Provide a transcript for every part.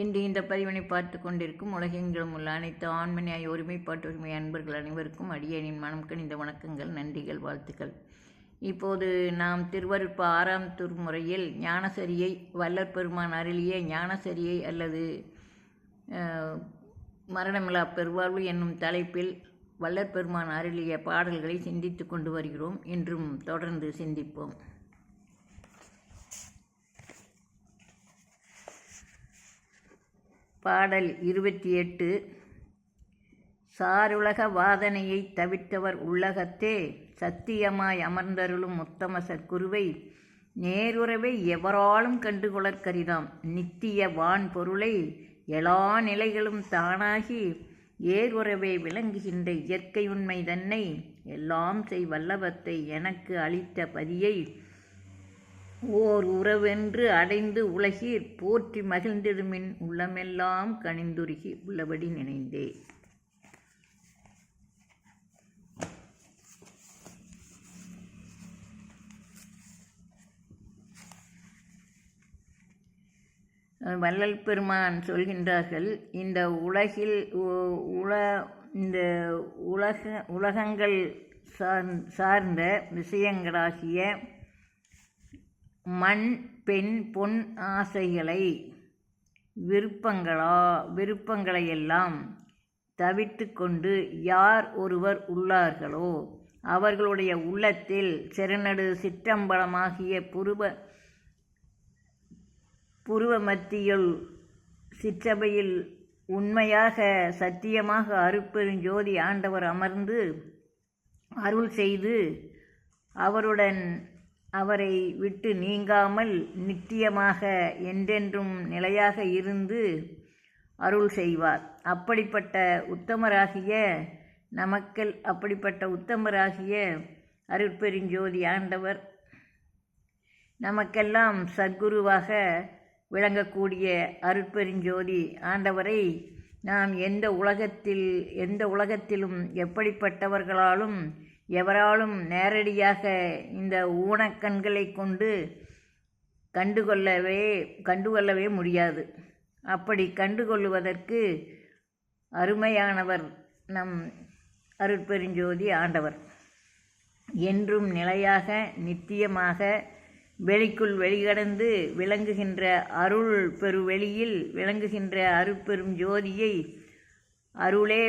இன்று இந்த பதிவினை பார்த்து கொண்டிருக்கும் உலகெங்கிலும் உள்ள அனைத்து ஆண்மனியாய் ஒருமைப்பாட்டு உரிமை அன்பர்கள் அனைவருக்கும் அடியனின் மனம் கணிந்த வணக்கங்கள் நன்றிகள் வாழ்த்துக்கள். இப்போது நாம் திருவருட்ப ஆறாம் திருமுறையில் ஞானசரியை வல்லற் பெருமான் அருளிய ஞானசரியை அல்லது மரணமிலா பெருவாழ்வு என்னும் தலைப்பில் வல்லற் பெருமான் அருளிய பாடல்களை சிந்தித்து கொண்டு வருகிறோம். என்றும் தொடர்ந்து சிந்திப்போம். பாடல் இருபத்தி எட்டு சாருலக வாதனையை தவிர்த்தவர் உள்ளகத்தே சத்தியமாய் அமர்ந்தருளும் உத்தம சற்குருவை நேருறவை எவராலும் கண்டுகொளற்கரிதாம். நித்திய வான் பொருளை எல்லா நிலைகளும் தானாகி ஏருறவே விளங்குகின்ற இயற்கை உண்மை தன்னை எல்லாம் செய் வல்லவத்தை எனக்கு அளித்த பதியை ஓர் உறவென்று அடைந்து உலகீர் போற்றி மகிழ்ந்திடுமின் உள்ளமெல்லாம் கனிந்துருகி உள்ளபடி நினைந்தே. வள்ளல் பெருமான் சொல்கின்றார்கள் இந்த உலகில் உல இந்த உலக உலகங்கள் சார் சார்ந்த விஷயங்களாகிய மண் பெண் பொன் ஆசைகளை விருப்பங்களா விருப்பங்களையெல்லாம் தவிர்த்து கொண்டு யார் ஒருவர் உள்ளார்களோ அவர்களுடைய உள்ளத்தில் செருநடு சிற்றம்பலமாகிய புருவ புருவ மத்தியுள் சிற்றபையில் உண்மையாக சத்தியமாக அருட்பெருஞ்சோதி ஆண்டவர் அமர்ந்து அருள் செய்து அவருடன் அவரை விட்டு நீங்காமல் நித்தியமாக என்றென்றும் நிலையாக இருந்து அருள் செய்வார். அப்படிப்பட்ட உத்தமராகிய நமக்கள் அப்படிப்பட்ட உத்தமராகிய அருட்பெருஞ்சோதி ஆண்டவர் நமக்கெல்லாம் சத்குருவாக விளங்கக்கூடிய அருட்பெருஞ்சோதி ஆண்டவரை நாம் எந்த உலகத்தில் எந்த உலகத்திலும் எப்படிப்பட்டவர்களாலும் எவராலும் நேரடியாக இந்த ஊனக்கண்களை கொண்டு கண்டுகொள்ளவே கண்டுகொள்ளவே முடியாது. அப்படி கண்டுகொள்ளுவதற்கு அருமையானவர் நம் அருட்பெருஞ்சோதி ஆண்டவர். என்றும் நிலையாக நித்தியமாக வெளிக்குள் வெளிகடந்து விளங்குகின்ற அருள் பெருவெளியில் விளங்குகின்ற அருட்பெரும் ஜோதியை அருளே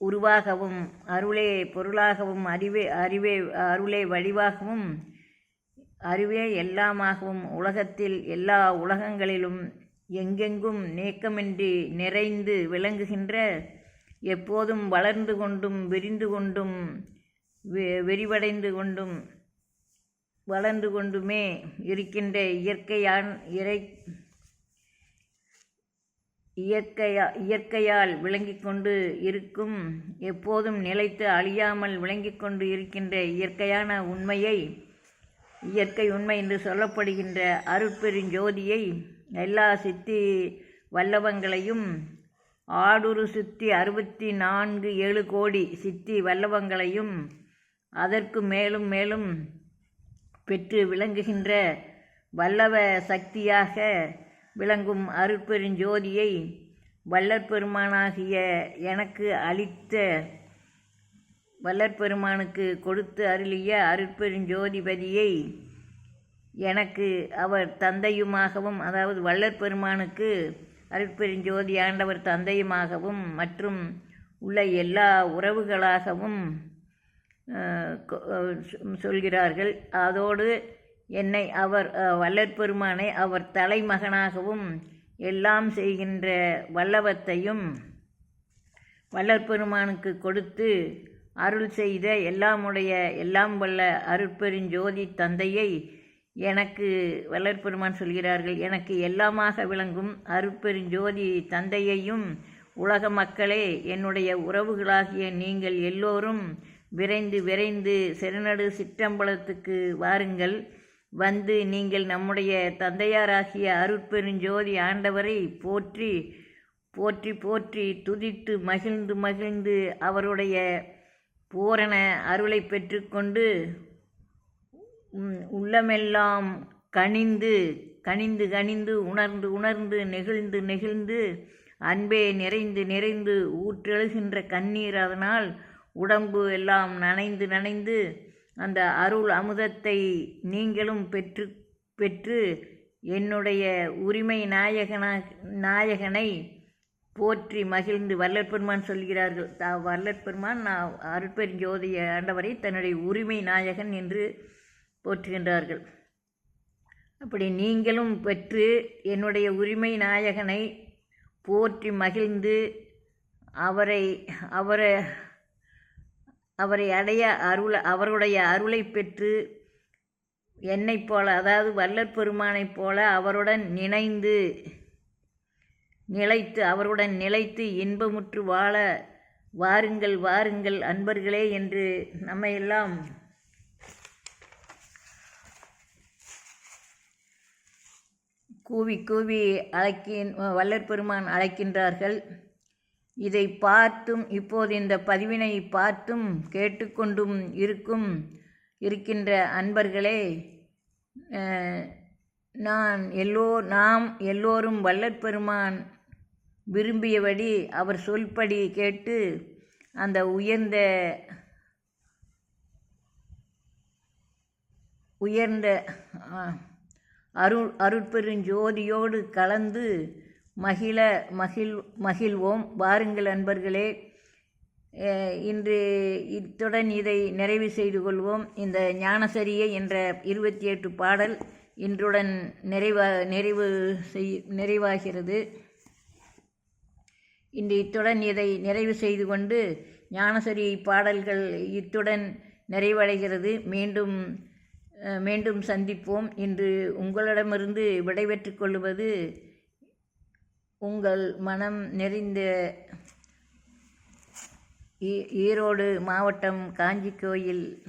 உருவாகவும் அருளே பொருளாகவும் அறிவே அறிவே அருளே வடிவாகவும் அறிவே எல்லாமாகவும் உலகத்தில் எல்லா உலகங்களிலும் எங்கெங்கும் நீக்கமின்றி நிறைந்து விளங்குகின்ற எப்போதும் வளர்ந்து கொண்டும் விரிந்து கொண்டும் விரிவடைந்து கொண்டும் வளர்ந்து கொண்டுமே இருக்கின்ற இயற்கையான் இறை இயற்கையா இயற்கையால் விளங்கிக் கொண்டு இருக்கும் எப்போதும் நிலைத்து அழியாமல் விளங்கிக் கொண்டு இருக்கின்ற இயற்கையான உண்மையை இயற்கை உண்மை என்று சொல்லப்படுகின்ற அருட்பெருஞ்சோதியை எல்லா சித்தி வல்லவங்களையும் ஆடுரு சித்தி அறுபத்தி நான்கு ஏழு கோடி சித்தி வல்லவங்களையும் அதற்கு மேலும் மேலும் பெற்று விளங்குகின்ற வல்லவ சக்தியாக விளங்கும் அருட்பெருஞ்சோதியை வல்லற்பெருமானாகிய எனக்கு அளித்த வல்லற்பெருமானுக்கு கொடுத்து அருளிய அருட்பெருஞ்சோதிபதியை எனக்கு அவர் தந்தையுமாகவும் அதாவது வல்லற்பெருமானுக்கு அருட்பெருஞ்சோதி ஆண்டவர் தந்தையுமாகவும் மற்றும் உள்ள எல்லா உறவுகளாகவும் சொல்கிறார்கள். அதோடு என்னை அவர் வல்லற்பெருமானை பெருமானை அவர் தலைமகனாகவும் எல்லாம் செய்கின்ற வல்லவத்தையும் வல்லற்பெருமானுக்கு கொடுத்து அருள் செய்த எல்லாமுடைய எல்லாம் வல்ல அருட்பெருஞ்சோதி தந்தையை எனக்கு வல்லற்பெருமான் சொல்கிறார்கள். எனக்கு எல்லாமாக விளங்கும் அருட்பெருஞ்சோதி தந்தையையும் உலக மக்களே என்னுடைய உறவுகளாகிய நீங்கள் எல்லோரும் விரைந்து விரைந்து செருநடு சிற்றம்பலத்துக்கு வாருங்கள். வந்து நீங்கள் நம்முடைய தந்தையாராகிய அருட்பெருஞ்சோதி ஆண்டவரை போற்றி போற்றி போற்றி துதித்து மகிழ்ந்து மகிழ்ந்து அவருடைய பூரண அருளை பெற்றுக்கொண்டு உள்ளமெல்லாம் கனிந்து கனிந்து கனிந்து உணர்ந்து உணர்ந்து நெகிழ்ந்து நெகிழ்ந்து அன்பே நிறைந்து நிறைந்து ஊற்றெழுகின்ற கண்ணீர் அதனால் உடம்பு எல்லாம் நனைந்து நனைந்து அந்த அருள் அமுதத்தை நீங்களும் பெற்று பெற்று என்னுடைய உரிமை நாயகனாக நாயகனை போற்றி மகிழ்ந்து வல்லற்பெருமான் சொல்கிறார்கள். த வல்லற்பெருமான் நான் அருட்பெருஞ்சோதிய ஆண்டவரை தன்னுடைய உரிமை நாயகன் என்று போற்றுகின்றார்கள். அப்படி நீங்களும் பெற்று என்னுடைய உரிமை நாயகனை போற்றி மகிழ்ந்து அவரை அவரை அவரை அடைய அருள் அவருடைய அருளை பெற்று என்னைப் போல அதாவது வல்லற் பெருமானைப் போல அவருடன் நினைந்து நிலைத்து அவருடன் நிலைத்து இன்பமுற்று வாழ வாருங்கள் வாருங்கள் அன்பர்களே என்று நம்மையெல்லாம் கூவி கூவி அழைக்கின் வல்லற் பெருமான் அழைக்கின்றார்கள். இதை பார்த்தும் இப்போது இந்த பதிவினை பார்த்தும் கேட்டுக்கொண்டும் இருக்கும் இருக்கின்ற அன்பர்களே நான் எல்லோ நாம் எல்லோரும் வல்லற்பெருமான் விரும்பியபடி அவர் சொல்படி கேட்டு அந்த உயர்ந்த உயர்ந்த அருள் அருட்பெருஞ்சோதியோடு கலந்து மகிழ மகிழ் மகிழ்வோம். வாருங்கள் அன்பர்களே இன்று இத்துடன் இதை நிறைவு செய்து கொள்வோம். இந்த ஞானசரியை என்ற இருபத்தி எட்டு பாடல் இன்றுடன் நிறைவா நிறைவு செய் நிறைவாகிறது. இன்று இத்துடன் இதை நிறைவு செய்து கொண்டு ஞானசரி பாடல்கள் இத்துடன் நிறைவடைகிறது. மீண்டும் மீண்டும் சந்திப்போம். இன்று உங்களிடமிருந்து விடைபெற்றுக் கொள்வது உங்கள் மனம் நிறைந்த ஈ- ஈரோடு மாவட்டம் காஞ்சி கோயில்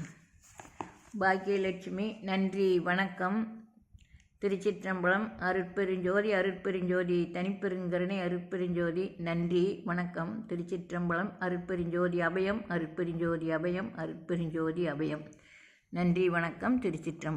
பாக்கியலட்சுமி நன்றி வணக்கம். திருச்சிற்றம்பலம் அருட்பெருஞ்சோதி அருட்பெருஞ்சோதி தனிப்பெருங்கருணை அருட்பெருஞ்சோதி நன்றி வணக்கம். திருச்சிற்றம்பலம் அருட்பெருஞ்சோதி அபயம் அருட்பெருஞ்சோதி அபயம் அருட்பெருஞ்சோதி அபயம். நன்றி வணக்கம். திருச்சிற்றம்பலம்.